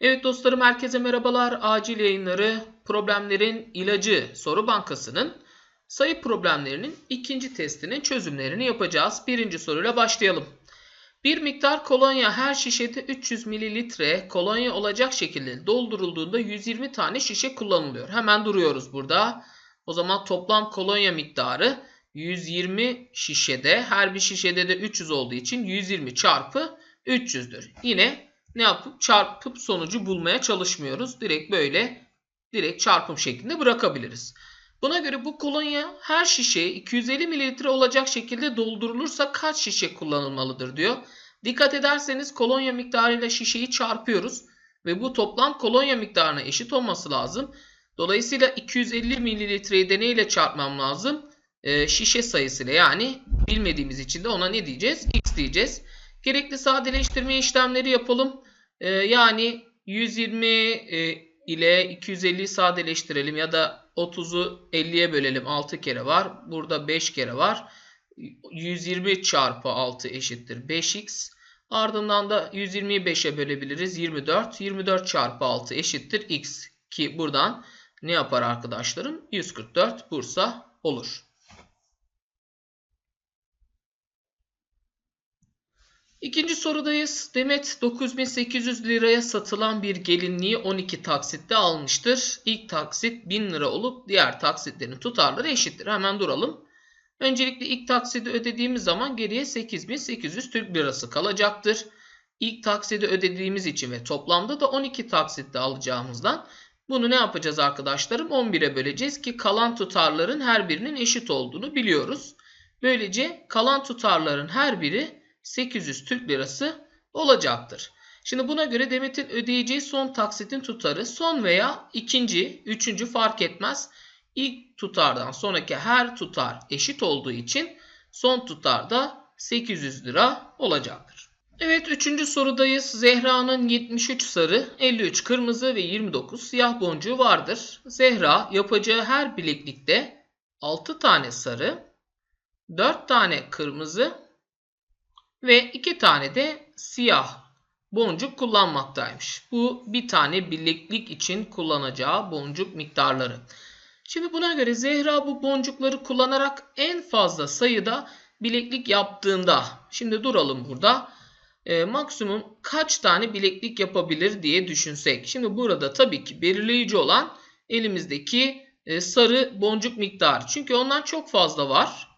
Evet dostlarım herkese merhabalar. Acil yayınları problemlerin ilacı soru bankasının sayı problemlerinin ikinci testinin çözümlerini yapacağız. Birinci soruyla başlayalım. Bir miktar kolonya her şişede 300 mililitre kolonya olacak şekilde doldurulduğunda 120 tane şişe kullanılıyor. Hemen duruyoruz burada. O zaman toplam kolonya miktarı 120 şişede her bir şişede de 300 olduğu için 120 çarpı 300'dür. Yine ne yapıp çarpıp sonucu bulmaya çalışmıyoruz. Direkt böyle direkt çarpım şeklinde bırakabiliriz. Buna göre bu kolonya her şişeye 250 mililitre olacak şekilde doldurulursa kaç şişe kullanılmalıdır diyor. Dikkat ederseniz kolonya miktarıyla şişeyi çarpıyoruz ve bu toplam kolonya miktarına eşit olması lazım. Dolayısıyla 250 mililitreyi de neyle çarpmam lazım? Ee, şişe sayısıyla yani bilmediğimiz için de ona ne diyeceğiz? X diyeceğiz. Gerekli sadeleştirme işlemleri yapalım. Ee, yani 120 e, ile 250'yi sadeleştirelim ya da 30'u 50'ye bölelim 6 kere var. Burada 5 kere var. 120 çarpı 6 eşittir 5x. Ardından da 120'yi 5'e bölebiliriz. 24. 24 çarpı 6 eşittir x. Ki buradan ne yapar arkadaşlarım? 144 Bursa olur. İkinci sorudayız. Demet 9800 liraya satılan bir gelinliği 12 taksitte almıştır. İlk taksit 1000 lira olup diğer taksitlerin tutarları eşittir. Hemen duralım. Öncelikle ilk taksidi ödediğimiz zaman geriye 8800 Türk lirası kalacaktır. İlk taksidi ödediğimiz için ve toplamda da 12 taksitte alacağımızdan bunu ne yapacağız arkadaşlarım? 11'e böleceğiz ki kalan tutarların her birinin eşit olduğunu biliyoruz. Böylece kalan tutarların her biri 800 Türk Lirası olacaktır. Şimdi buna göre Demet'in ödeyeceği son taksitin tutarı son veya ikinci, üçüncü fark etmez. İlk tutardan sonraki her tutar eşit olduğu için son tutar da 800 lira olacaktır. Evet üçüncü sorudayız. Zehra'nın 73 sarı, 53 kırmızı ve 29 siyah boncuğu vardır. Zehra yapacağı her bileklikte 6 tane sarı, 4 tane kırmızı ve 2 tane de siyah boncuk kullanmaktaymış. Bu bir tane bileklik için kullanacağı boncuk miktarları. Şimdi buna göre Zehra bu boncukları kullanarak en fazla sayıda bileklik yaptığında, şimdi duralım burada, e, maksimum kaç tane bileklik yapabilir diye düşünsek. Şimdi burada tabii ki belirleyici olan elimizdeki e, sarı boncuk miktarı. Çünkü ondan çok fazla var.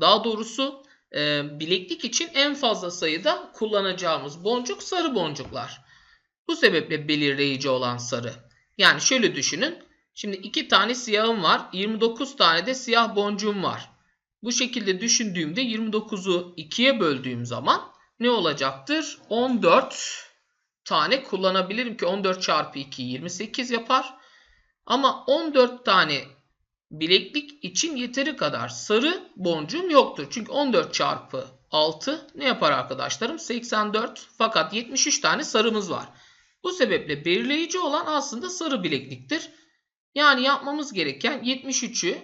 Daha doğrusu e, bileklik için en fazla sayıda kullanacağımız boncuk sarı boncuklar. Bu sebeple belirleyici olan sarı. Yani şöyle düşünün. Şimdi iki tane siyahım var. 29 tane de siyah boncuğum var. Bu şekilde düşündüğümde 29'u 2'ye böldüğüm zaman ne olacaktır? 14 tane kullanabilirim ki 14 çarpı 2 28 yapar. Ama 14 tane bileklik için yeteri kadar sarı boncuğum yoktur. Çünkü 14 çarpı 6 ne yapar arkadaşlarım? 84 fakat 73 tane sarımız var. Bu sebeple belirleyici olan aslında sarı bilekliktir. Yani yapmamız gereken 73'ü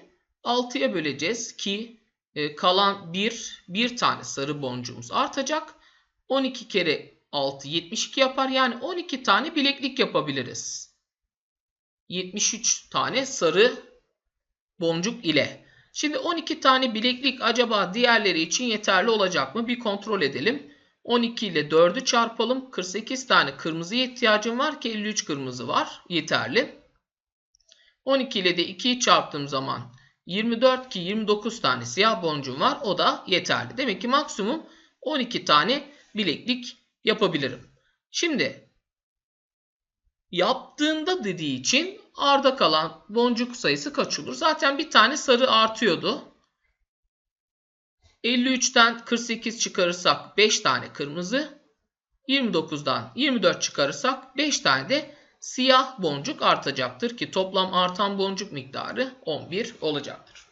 6'ya böleceğiz ki e, kalan 1, 1 tane sarı boncuğumuz artacak. 12 kere 6 72 yapar. Yani 12 tane bileklik yapabiliriz. 73 tane sarı boncuk ile. Şimdi 12 tane bileklik acaba diğerleri için yeterli olacak mı? Bir kontrol edelim. 12 ile 4'ü çarpalım. 48 tane kırmızıya ihtiyacım var ki 53 kırmızı var. Yeterli. 12 ile de 2'yi çarptığım zaman 24 ki 29 tane siyah boncuğum var. O da yeterli. Demek ki maksimum 12 tane bileklik yapabilirim. Şimdi yaptığında dediği için arda kalan boncuk sayısı kaç olur? Zaten bir tane sarı artıyordu. 53'ten 48 çıkarırsak 5 tane kırmızı. 29'dan 24 çıkarırsak 5 tane de siyah boncuk artacaktır ki toplam artan boncuk miktarı 11 olacaktır.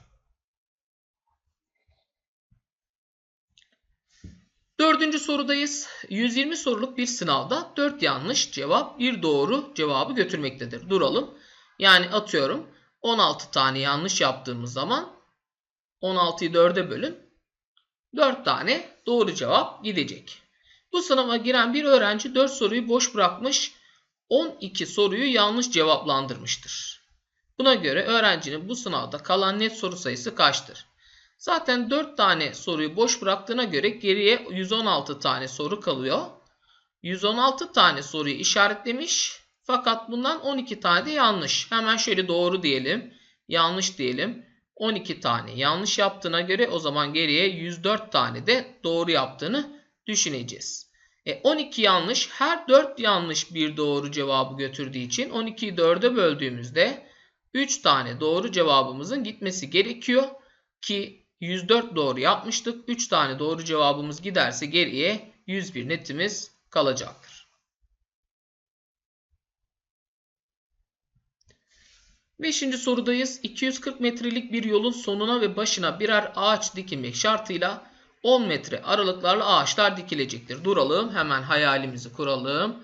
Dördüncü sorudayız. 120 soruluk bir sınavda 4 yanlış cevap, 1 doğru cevabı götürmektedir. Duralım. Yani atıyorum 16 tane yanlış yaptığımız zaman 16'yı 4'e bölün. 4 tane doğru cevap gidecek. Bu sınava giren bir öğrenci 4 soruyu boş bırakmış. 12 soruyu yanlış cevaplandırmıştır. Buna göre öğrencinin bu sınavda kalan net soru sayısı kaçtır? Zaten 4 tane soruyu boş bıraktığına göre geriye 116 tane soru kalıyor. 116 tane soruyu işaretlemiş fakat bundan 12 tane yanlış. Hemen şöyle doğru diyelim, yanlış diyelim. 12 tane yanlış yaptığına göre o zaman geriye 104 tane de doğru yaptığını düşüneceğiz. E 12 yanlış her 4 yanlış bir doğru cevabı götürdüğü için 12'yi 4'e böldüğümüzde 3 tane doğru cevabımızın gitmesi gerekiyor ki 104 doğru yapmıştık. 3 tane doğru cevabımız giderse geriye 101 netimiz kalacaktır. Beşinci sorudayız. 240 metrelik bir yolun sonuna ve başına birer ağaç dikilmek şartıyla 10 metre aralıklarla ağaçlar dikilecektir. Duralım hemen hayalimizi kuralım.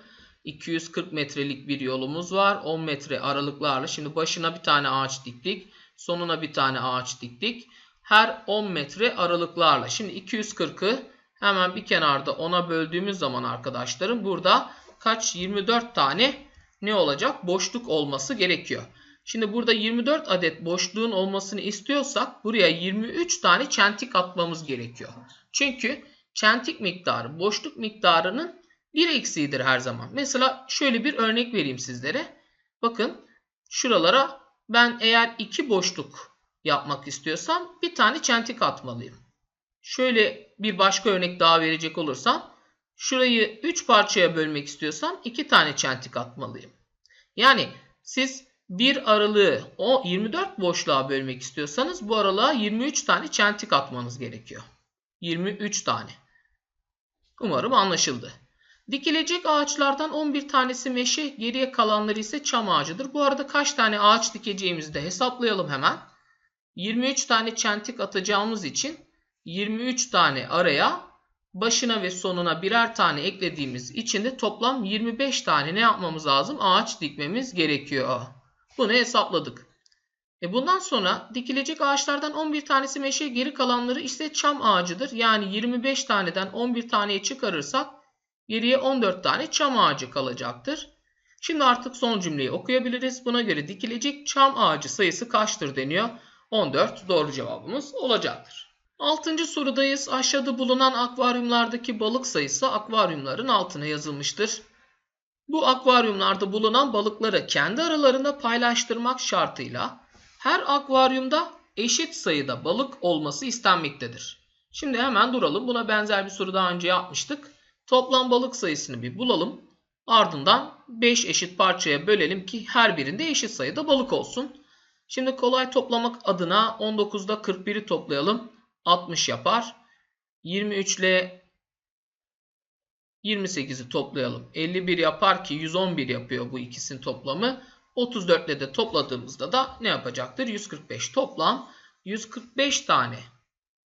240 metrelik bir yolumuz var. 10 metre aralıklarla. Şimdi başına bir tane ağaç diktik. Sonuna bir tane ağaç diktik. Her 10 metre aralıklarla. Şimdi 240'ı hemen bir kenarda 10'a böldüğümüz zaman arkadaşlarım burada kaç 24 tane ne olacak? Boşluk olması gerekiyor. Şimdi burada 24 adet boşluğun olmasını istiyorsak buraya 23 tane çentik atmamız gerekiyor. Çünkü çentik miktarı boşluk miktarının bir eksiğidir her zaman. Mesela şöyle bir örnek vereyim sizlere. Bakın şuralara ben eğer iki boşluk yapmak istiyorsam bir tane çentik atmalıyım. Şöyle bir başka örnek daha verecek olursam şurayı 3 parçaya bölmek istiyorsam 2 tane çentik atmalıyım. Yani siz bir aralığı o 24 boşluğa bölmek istiyorsanız bu aralığa 23 tane çentik atmanız gerekiyor. 23 tane. Umarım anlaşıldı. Dikilecek ağaçlardan 11 tanesi meşe, geriye kalanları ise çam ağacıdır. Bu arada kaç tane ağaç dikeceğimizi de hesaplayalım hemen. 23 tane çentik atacağımız için 23 tane araya başına ve sonuna birer tane eklediğimiz için de toplam 25 tane ne yapmamız lazım? Ağaç dikmemiz gerekiyor. Bunu hesapladık. E bundan sonra dikilecek ağaçlardan 11 tanesi meşe geri kalanları ise çam ağacıdır. Yani 25 taneden 11 taneye çıkarırsak geriye 14 tane çam ağacı kalacaktır. Şimdi artık son cümleyi okuyabiliriz. Buna göre dikilecek çam ağacı sayısı kaçtır deniyor. 14 doğru cevabımız olacaktır. Altıncı sorudayız. Aşağıda bulunan akvaryumlardaki balık sayısı akvaryumların altına yazılmıştır. Bu akvaryumlarda bulunan balıkları kendi aralarında paylaştırmak şartıyla her akvaryumda eşit sayıda balık olması istenmektedir. Şimdi hemen duralım. Buna benzer bir soru daha önce yapmıştık. Toplam balık sayısını bir bulalım. Ardından 5 eşit parçaya bölelim ki her birinde eşit sayıda balık olsun. Şimdi kolay toplamak adına 19'da 41'i toplayalım. 60 yapar. 23 ile 28'i toplayalım. 51 yapar ki 111 yapıyor bu ikisinin toplamı. 34 ile de topladığımızda da ne yapacaktır? 145 toplam 145 tane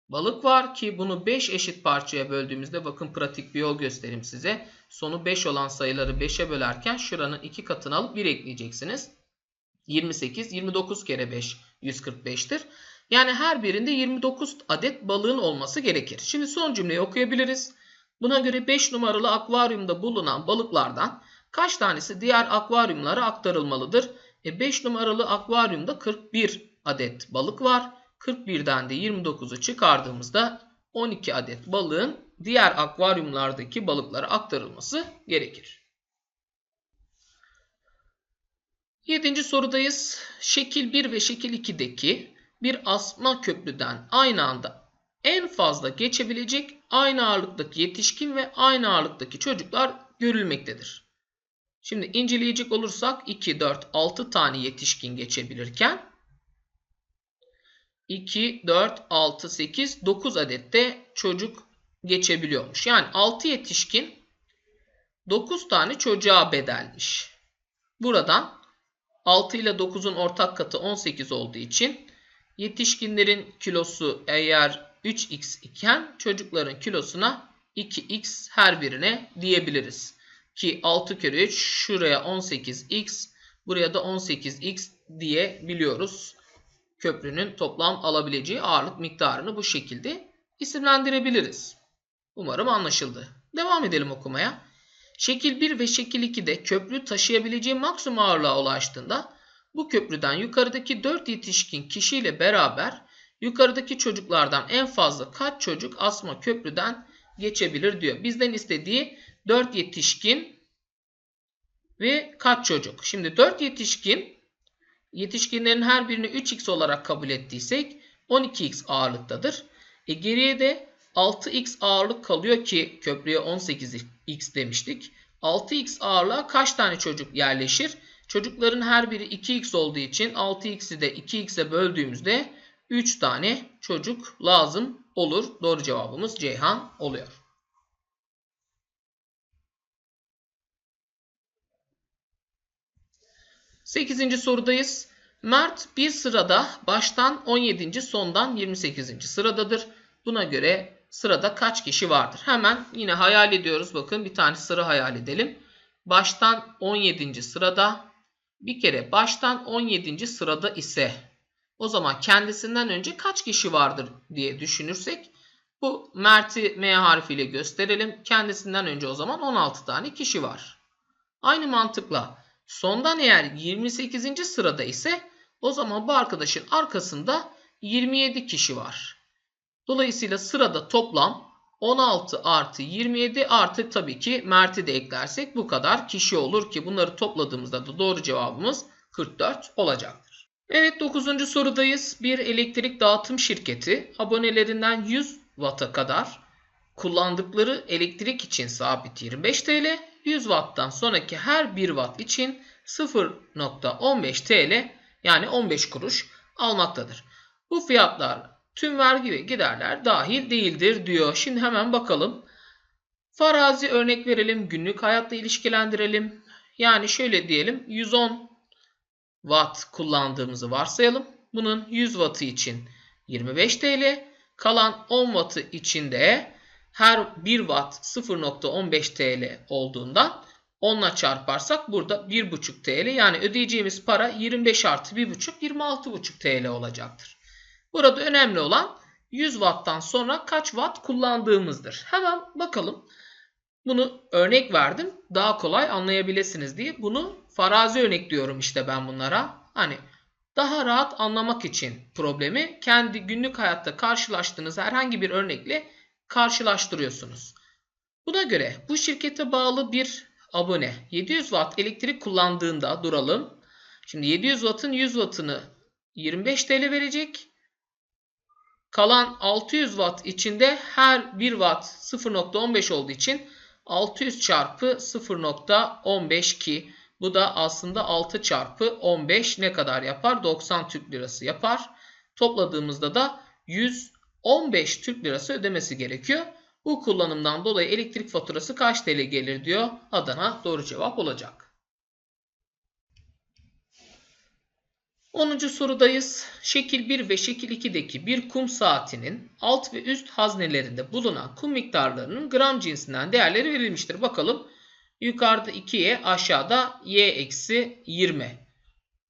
balık var ki bunu 5 eşit parçaya böldüğümüzde bakın pratik bir yol göstereyim size. Sonu 5 olan sayıları 5'e bölerken şuranın 2 katını alıp 1 ekleyeceksiniz. 28, 29 kere 5 145'tir. Yani her birinde 29 adet balığın olması gerekir. Şimdi son cümleyi okuyabiliriz. Buna göre 5 numaralı akvaryumda bulunan balıklardan kaç tanesi diğer akvaryumlara aktarılmalıdır? E 5 numaralı akvaryumda 41 adet balık var. 41'den de 29'u çıkardığımızda 12 adet balığın diğer akvaryumlardaki balıklara aktarılması gerekir. Yedinci sorudayız. Şekil 1 ve şekil 2'deki bir asma köprüden aynı anda en fazla geçebilecek aynı ağırlıktaki yetişkin ve aynı ağırlıktaki çocuklar görülmektedir. Şimdi inceleyecek olursak 2, 4, 6 tane yetişkin geçebilirken 2, 4, 6, 8, 9 adet de çocuk geçebiliyormuş. Yani 6 yetişkin 9 tane çocuğa bedelmiş. Buradan 6 ile 9'un ortak katı 18 olduğu için yetişkinlerin kilosu eğer 3x iken çocukların kilosuna 2x her birine diyebiliriz. Ki 6 kere 3 şuraya 18x buraya da 18x diyebiliyoruz. Köprünün toplam alabileceği ağırlık miktarını bu şekilde isimlendirebiliriz. Umarım anlaşıldı. Devam edelim okumaya. Şekil 1 ve şekil 2'de köprü taşıyabileceği maksimum ağırlığa ulaştığında bu köprüden yukarıdaki 4 yetişkin kişiyle beraber yukarıdaki çocuklardan en fazla kaç çocuk asma köprüden geçebilir diyor. Bizden istediği 4 yetişkin ve kaç çocuk. Şimdi 4 yetişkin yetişkinlerin her birini 3x olarak kabul ettiysek 12x ağırlıktadır. E geriye de 6x ağırlık kalıyor ki köprüye 18x demiştik. 6x ağırlığa kaç tane çocuk yerleşir? Çocukların her biri 2x olduğu için 6x'i de 2x'e böldüğümüzde 3 tane çocuk lazım olur. Doğru cevabımız Ceyhan oluyor. Sekizinci sorudayız. Mert bir sırada baştan 17. sondan 28. sıradadır. Buna göre sırada kaç kişi vardır? Hemen yine hayal ediyoruz. Bakın bir tane sıra hayal edelim. Baştan 17. sırada bir kere baştan 17. sırada ise o zaman kendisinden önce kaç kişi vardır diye düşünürsek bu Mert'i M harfiyle gösterelim. Kendisinden önce o zaman 16 tane kişi var. Aynı mantıkla sondan eğer 28. sırada ise o zaman bu arkadaşın arkasında 27 kişi var. Dolayısıyla sırada toplam 16 artı 27 artı tabii ki Mert'i de eklersek bu kadar kişi olur ki bunları topladığımızda da doğru cevabımız 44 olacaktır. Evet 9. sorudayız. Bir elektrik dağıtım şirketi abonelerinden 100 Watt'a kadar kullandıkları elektrik için sabit 25 TL, 100 Watt'tan sonraki her 1 Watt için 0.15 TL yani 15 kuruş almaktadır. Bu fiyatlar tüm vergi ve giderler dahil değildir diyor. Şimdi hemen bakalım. Farazi örnek verelim. Günlük hayatla ilişkilendirelim. Yani şöyle diyelim 110 watt kullandığımızı varsayalım. Bunun 100 wattı için 25 TL. Kalan 10 wattı için de her 1 watt 0.15 TL olduğundan 10'la çarparsak burada 1.5 TL yani ödeyeceğimiz para 25 artı 1.5 26.5 TL olacaktır. Burada önemli olan 100 watttan sonra kaç watt kullandığımızdır. Hemen bakalım. Bunu örnek verdim. Daha kolay anlayabilirsiniz diye. Bunu farazi örnek diyorum işte ben bunlara. Hani daha rahat anlamak için problemi kendi günlük hayatta karşılaştığınız herhangi bir örnekle karşılaştırıyorsunuz. Buna göre bu şirkete bağlı bir abone 700 watt elektrik kullandığında duralım. Şimdi 700 wattın 100 wattını 25 TL verecek. Kalan 600 watt içinde her 1 watt 0.15 olduğu için 600 çarpı 0.15 ki bu da aslında 6 çarpı 15 ne kadar yapar? 90 Türk Lirası yapar. Topladığımızda da 115 Türk Lirası ödemesi gerekiyor. Bu kullanımdan dolayı elektrik faturası kaç TL gelir diyor. Adana doğru cevap olacak. 10. sorudayız. Şekil 1 ve şekil 2'deki bir kum saatinin alt ve üst haznelerinde bulunan kum miktarlarının gram cinsinden değerleri verilmiştir. Bakalım yukarıda 2y aşağıda y eksi 20.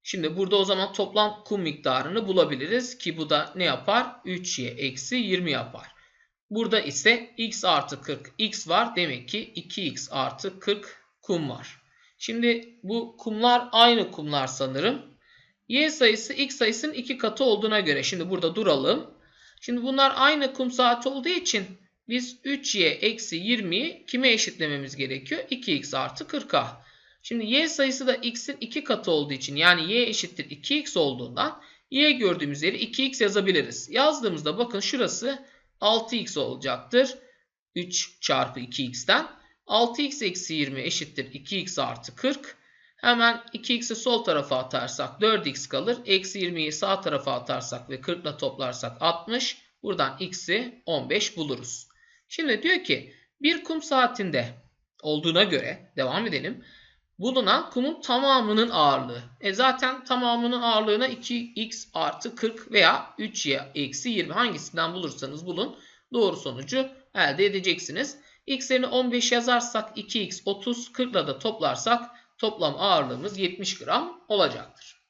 Şimdi burada o zaman toplam kum miktarını bulabiliriz ki bu da ne yapar? 3y eksi 20 yapar. Burada ise x artı 40 x var. Demek ki 2x artı 40 kum var. Şimdi bu kumlar aynı kumlar sanırım. Y sayısı x sayısının 2 katı olduğuna göre şimdi burada duralım. Şimdi bunlar aynı kum saati olduğu için biz 3y eksi 20'yi kime eşitlememiz gerekiyor? 2x artı 40a. Şimdi y sayısı da x'in 2 katı olduğu için yani y eşittir 2x olduğundan y gördüğümüz yeri 2x yazabiliriz. Yazdığımızda bakın şurası 6x olacaktır. 3 çarpı 2x'ten. 6x eksi 20 eşittir 2x artı 40. Hemen 2x'i sol tarafa atarsak 4x kalır. Eksi 20'yi sağ tarafa atarsak ve 40 ile toplarsak 60. Buradan x'i 15 buluruz. Şimdi diyor ki bir kum saatinde olduğuna göre devam edelim. Bulunan kumun tamamının ağırlığı. E zaten tamamının ağırlığına 2x artı 40 veya 3y eksi 20 hangisinden bulursanız bulun doğru sonucu elde edeceksiniz. x'lerini 15 yazarsak 2x 30 40 ile de toplarsak toplam ağırlığımız 70 gram olacaktır.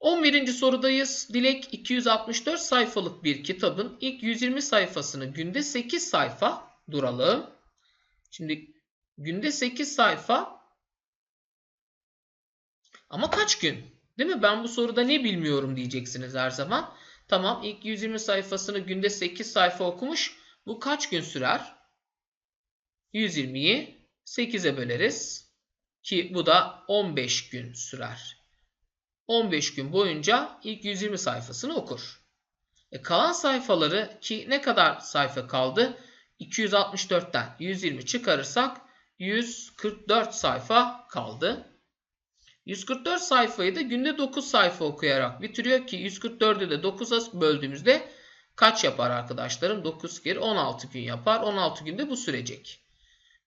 11. sorudayız. Dilek 264 sayfalık bir kitabın ilk 120 sayfasını günde 8 sayfa duralım. Şimdi günde 8 sayfa ama kaç gün? Değil mi? Ben bu soruda ne bilmiyorum diyeceksiniz her zaman. Tamam ilk 120 sayfasını günde 8 sayfa okumuş. Bu kaç gün sürer? 120'yi 8'e böleriz. Ki bu da 15 gün sürer. 15 gün boyunca ilk 120 sayfasını okur. E kalan sayfaları ki ne kadar sayfa kaldı? 264'ten 120 çıkarırsak 144 sayfa kaldı. 144 sayfayı da günde 9 sayfa okuyarak bitiriyor ki 144'ü de 9'a böldüğümüzde kaç yapar arkadaşlarım? 9 kere 16 gün yapar. 16 günde bu sürecek.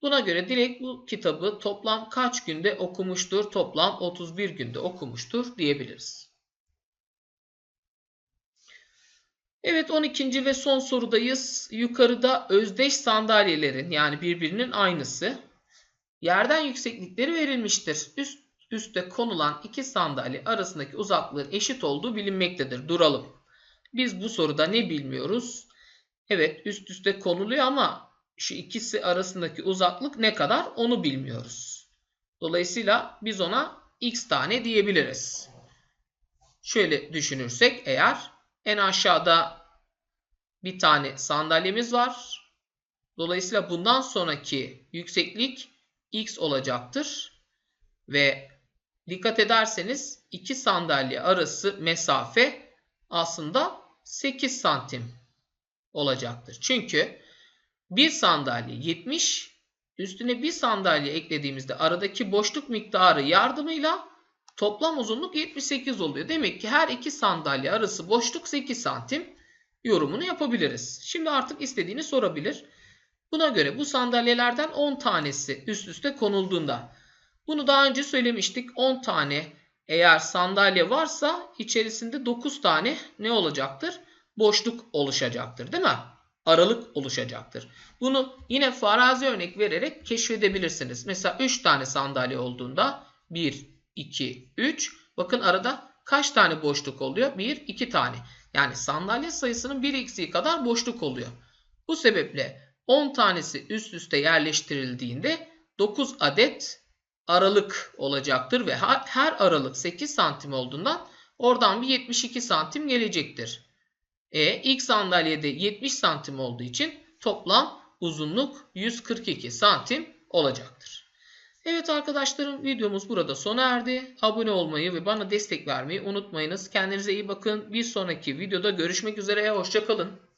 Buna göre Dilek bu kitabı toplam kaç günde okumuştur? Toplam 31 günde okumuştur diyebiliriz. Evet 12. ve son sorudayız. Yukarıda özdeş sandalyelerin yani birbirinin aynısı yerden yükseklikleri verilmiştir. Üst üste konulan iki sandalye arasındaki uzaklığın eşit olduğu bilinmektedir. Duralım. Biz bu soruda ne bilmiyoruz? Evet üst üste konuluyor ama şu ikisi arasındaki uzaklık ne kadar onu bilmiyoruz. Dolayısıyla biz ona x tane diyebiliriz. Şöyle düşünürsek eğer en aşağıda bir tane sandalyemiz var. Dolayısıyla bundan sonraki yükseklik x olacaktır. Ve dikkat ederseniz iki sandalye arası mesafe aslında 8 santim olacaktır. Çünkü bir sandalye 70 üstüne bir sandalye eklediğimizde aradaki boşluk miktarı yardımıyla toplam uzunluk 78 oluyor. Demek ki her iki sandalye arası boşluk 8 santim yorumunu yapabiliriz. Şimdi artık istediğini sorabilir. Buna göre bu sandalyelerden 10 tanesi üst üste konulduğunda bunu daha önce söylemiştik 10 tane eğer sandalye varsa içerisinde 9 tane ne olacaktır? Boşluk oluşacaktır değil mi? Aralık oluşacaktır. Bunu yine farazi örnek vererek keşfedebilirsiniz. Mesela 3 tane sandalye olduğunda 1, 2, 3 bakın arada kaç tane boşluk oluyor? 1, 2 tane. Yani sandalye sayısının 1 eksiği kadar boşluk oluyor. Bu sebeple 10 tanesi üst üste yerleştirildiğinde 9 adet aralık olacaktır ve her aralık 8 santim olduğundan oradan bir 72 santim gelecektir. E, ilk sandalyede 70 santim olduğu için toplam uzunluk 142 santim olacaktır. Evet arkadaşlarım videomuz burada sona erdi. Abone olmayı ve bana destek vermeyi unutmayınız. Kendinize iyi bakın. Bir sonraki videoda görüşmek üzere. Hoşçakalın.